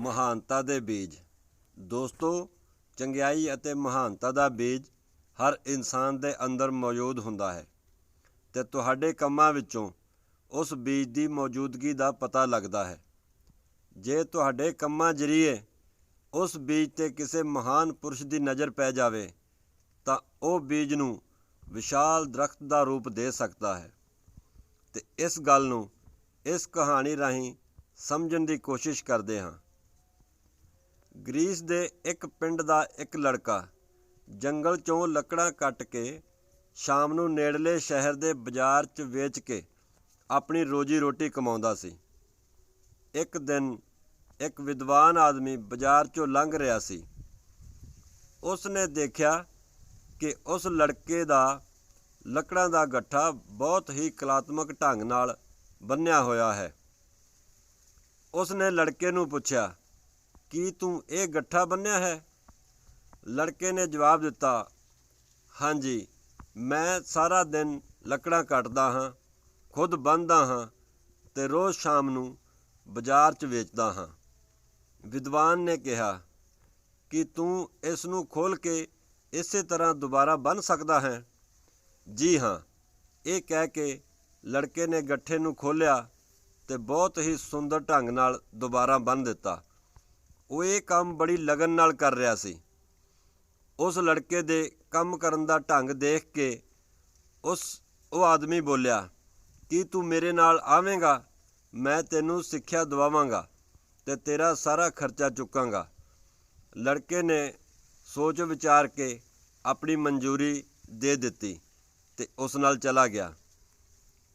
ਮਹਾਨਤਾ ਦੇ ਬੀਜ। ਦੋਸਤੋ, ਚੰਗਿਆਈ ਅਤੇ ਮਹਾਨਤਾ ਦਾ ਬੀਜ ਹਰ ਇਨਸਾਨ ਦੇ ਅੰਦਰ ਮੌਜੂਦ ਹੁੰਦਾ ਹੈ ਤੇ ਤੁਹਾਡੇ ਕੰਮਾਂ ਵਿੱਚੋਂ ਉਸ ਬੀਜ ਦੀ ਮੌਜੂਦਗੀ ਦਾ ਪਤਾ ਲੱਗਦਾ ਹੈ। ਜੇ ਤੁਹਾਡੇ ਕੰਮਾਂ ਜਰੀਏ ਉਸ ਬੀਜ ਤੇ ਕਿਸੇ ਮਹਾਨ ਪੁਰਸ਼ ਦੀ ਨਜ਼ਰ ਪੈ ਜਾਵੇ, ਤਾਂ ਉਹ ਬੀਜ ਨੂੰ ਵਿਸ਼ਾਲ ਦਰਖਤ ਦਾ ਰੂਪ ਦੇ ਸਕਦਾ ਹੈ। ਤੇ ਇਸ ਗੱਲ ਨੂੰ, ਇਸ ਕਹਾਣੀ ਰਾਹੀਂ ਸਮਝਣ ਦੀ ਕੋਸ਼ਿਸ਼ ਕਰਦੇ ਹਾਂ। ਗ੍ਰੀਸ ਦੇ ਇੱਕ ਪਿੰਡ ਦਾ ਇੱਕ ਲੜਕਾ ਜੰਗਲ ਚੋਂ ਲੱਕੜਾਂ ਕੱਟ ਕੇ ਸ਼ਾਮ ਨੂੰ ਨੇੜਲੇ ਸ਼ਹਿਰ ਦੇ ਬਾਜ਼ਾਰ 'ਚ ਵੇਚ ਕੇ ਆਪਣੀ ਰੋਜੀ ਰੋਟੀ ਕਮਾਉਂਦਾ ਸੀ। ਇੱਕ ਦਿਨ ਇੱਕ ਵਿਦਵਾਨ ਆਦਮੀ ਬਾਜ਼ਾਰ 'ਚੋਂ ਲੰਘ ਰਿਹਾ ਸੀ। ਉਸ ਨੇ ਦੇਖਿਆ ਕਿ ਉਸ ਲੜਕੇ ਦਾ ਲੱਕੜਾਂ ਦਾ ਗੱਠਾ ਬਹੁਤ ਹੀ ਕਲਾਤਮਕ ਢੰਗ ਨਾਲ ਬੰਨਿਆ ਹੋਇਆ ਹੈ। ਉਸ ਨੇ ਲੜਕੇ ਨੂੰ ਪੁੱਛਿਆ ਕੀ ਤੂੰ ਇਹ ਗੱਠਾ ਬੰਨਿਆ ਹੈ? ਲੜਕੇ ਨੇ ਜਵਾਬ ਦਿੱਤਾ, ਹਾਂਜੀ, ਮੈਂ ਸਾਰਾ ਦਿਨ ਲੱਕੜਾਂ ਕੱਟਦਾ ਹਾਂ, ਖੁਦ ਬੰਨਦਾ ਹਾਂ ਤੇ ਰੋਜ਼ ਸ਼ਾਮ ਨੂੰ ਬਾਜ਼ਾਰ 'ਚ ਵੇਚਦਾ ਹਾਂ। ਵਿਦਵਾਨ ਨੇ ਕਿਹਾ, ਕਿ ਤੂੰ ਇਸ ਨੂੰ ਖੋਲ ਕੇ ਇਸੇ ਤਰ੍ਹਾਂ ਦੁਬਾਰਾ ਬੰਨ ਸਕਦਾ ਹੈ? ਜੀ ਹਾਂ। ਇਹ ਕਹਿ ਕੇ ਲੜਕੇ ਨੇ ਗੱਠੇ ਨੂੰ ਖੋਲ੍ਹਿਆ ਤੇ ਬਹੁਤ ਹੀ ਸੁੰਦਰ ਢੰਗ ਨਾਲ ਦੁਬਾਰਾ ਬੰਨ ਦਿੱਤਾ। ਉਹ ਇਹ ਕੰਮ ਬੜੀ ਲਗਨ ਨਾਲ ਕਰ ਰਿਹਾ ਸੀ। ਉਸ ਲੜਕੇ ਦੇ ਕੰਮ ਕਰਨ ਦਾ ਢੰਗ ਦੇਖ ਕੇ ਉਸ, ਉਹ ਆਦਮੀ ਬੋਲਿਆ, ਕੀ ਤੂੰ ਮੇਰੇ ਨਾਲ ਆਵੇਂਗਾ? ਮੈਂ ਤੈਨੂੰ ਸਿੱਖਿਆ ਦਵਾਵਾਂਗਾ ਤੇ ਤੇਰਾ ਸਾਰਾ ਖਰਚਾ ਚੁੱਕਾਂਗਾ। ਲੜਕੇ ਨੇ ਸੋਚ ਵਿਚਾਰ ਕੇ ਆਪਣੀ ਮਨਜ਼ੂਰੀ ਦੇ ਦਿੱਤੀ ਤੇ ਉਸ ਨਾਲ ਚਲਾ ਗਿਆ।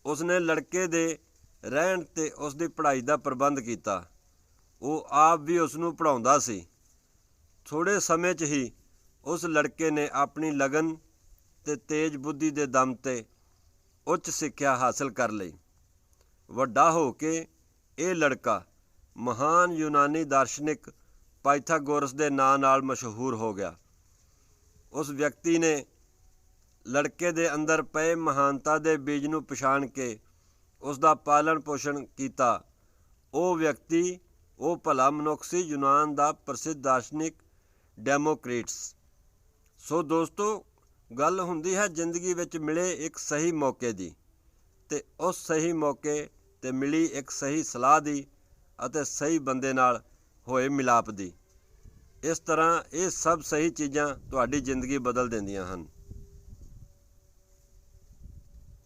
ਉਸ ਨੇ ਲੜਕੇ ਦੇ ਰਹਿਣ ਤੇ ਉਸ ਦੀ ਪੜ੍ਹਾਈ ਦਾ ਪ੍ਰਬੰਧ ਕੀਤਾ। ਉਹ ਆਪ ਵੀ ਉਸ ਨੂੰ ਪੜਾਉਂਦਾ ਸੀ। ਥੋੜੇ ਸਮੇਂ 'ਚ ਹੀ ਉਸ ਲੜਕੇ ਨੇ ਆਪਣੀ ਲਗਨ ਤੇ ਤੇਜ਼ ਬੁੱਧੀ ਦੇ ਦਮ ਤੇ ਉੱਚ ਸਿੱਖਿਆ ਹਾਸਲ ਕਰ ਲਈ। ਵੱਡਾ ਹੋ ਕੇ ਇਹ ਲੜਕਾ ਮਹਾਨ ਯੂਨਾਨੀ ਦਾਰਸ਼ਨਿਕ ਪਾਈਥਾਗੋਰਸ ਦੇ ਨਾਂ ਨਾਲ ਮਸ਼ਹੂਰ ਹੋ ਗਿਆ। ਉਸ ਵਿਅਕਤੀ ਨੇ ਲੜਕੇ ਦੇ ਅੰਦਰ ਪਏ ਮਹਾਨਤਾ ਦੇ ਬੀਜ ਨੂੰ ਪਛਾਣ ਕੇ ਉਸ ਦਾ ਪਾਲਣ ਪੋਸ਼ਣ ਕੀਤਾ। ਉਹ ਵਿਅਕਤੀ ਉਹ ਭਲਾ ਮਨੁੱਖ ਸੀ ਯੂਨਾਨ ਦਾ ਪ੍ਰਸਿੱਧ ਦਾਰਸ਼ਨਿਕ ਡੈਮੋਕ੍ਰੀਟਸ। ਸੋ ਦੋਸਤੋ, ਗੱਲ ਹੁੰਦੀ ਹੈ ਜ਼ਿੰਦਗੀ ਵਿੱਚ ਮਿਲੇ ਇੱਕ ਸਹੀ ਮੌਕੇ ਦੀ ਤੇ ਉਸ ਸਹੀ ਮੌਕੇ ਤੇ ਮਿਲੀ ਇੱਕ ਸਹੀ ਸਲਾਹ ਦੀ ਅਤੇ ਸਹੀ ਬੰਦੇ ਨਾਲ ਹੋਏ ਮਿਲਾਪ ਦੀ। ਇਸ ਤਰ੍ਹਾਂ ਇਹ ਸਭ ਸਹੀ ਚੀਜ਼ਾਂ ਤੁਹਾਡੀ ਜ਼ਿੰਦਗੀ ਬਦਲ ਦਿੰਦੀਆਂ ਹਨ।